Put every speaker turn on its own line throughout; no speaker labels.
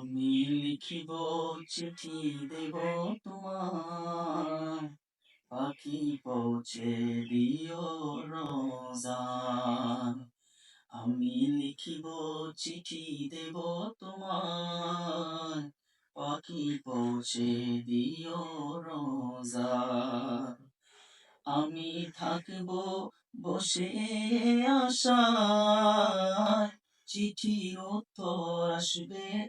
আমি লিখিব চিঠি দেব তোমার। পাখি পৌঁছে দিও রোজার আমি লিখিব চিঠি দেব তোমার। পাখি পৌঁছে দিও রোজার আমি থাকব বসে আশায়। চিঠির উত্তর আসবে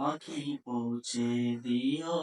পাখি পৌঁছে দিও।